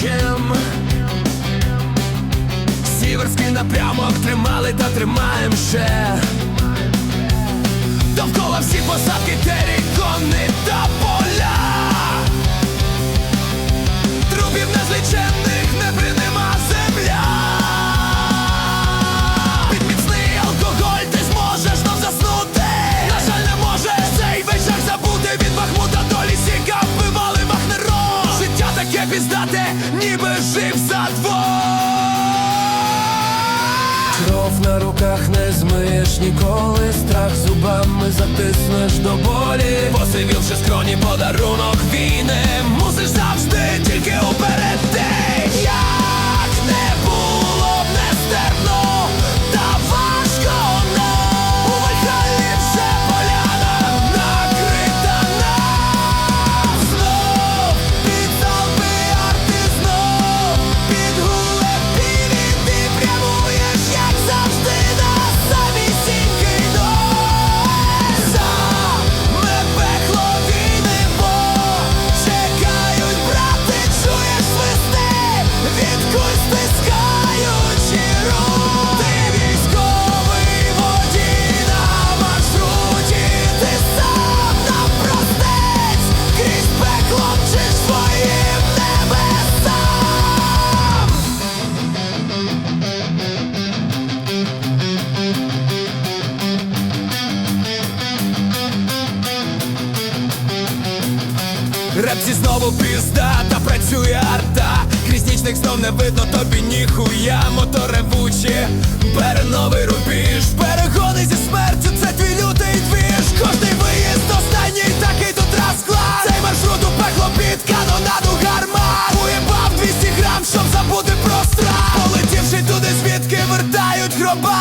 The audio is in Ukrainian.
діючим. Сіверський напрямок тримали та тримаємо ще. Довкола всі посадки терікони на руках не змиєш ніколи, страх зубами затиснеш до болі. Посивівши скроні подарунок війни, мусиш завжди тільки уперед ти. Репсі знову пізда, та працює арта. Крізь нічник знов не видно тобі ніхуя. Моторевучі, бере новий рубіж. Перегони зі смертю, це твій лютий двіж. Кожний виїзд останній, такий тут розклад. Цей маршрут у пекло під канонаду гармат. Уєбав 200 грам, щоб забути про страх. Полетівши туди, звідки вертають гроба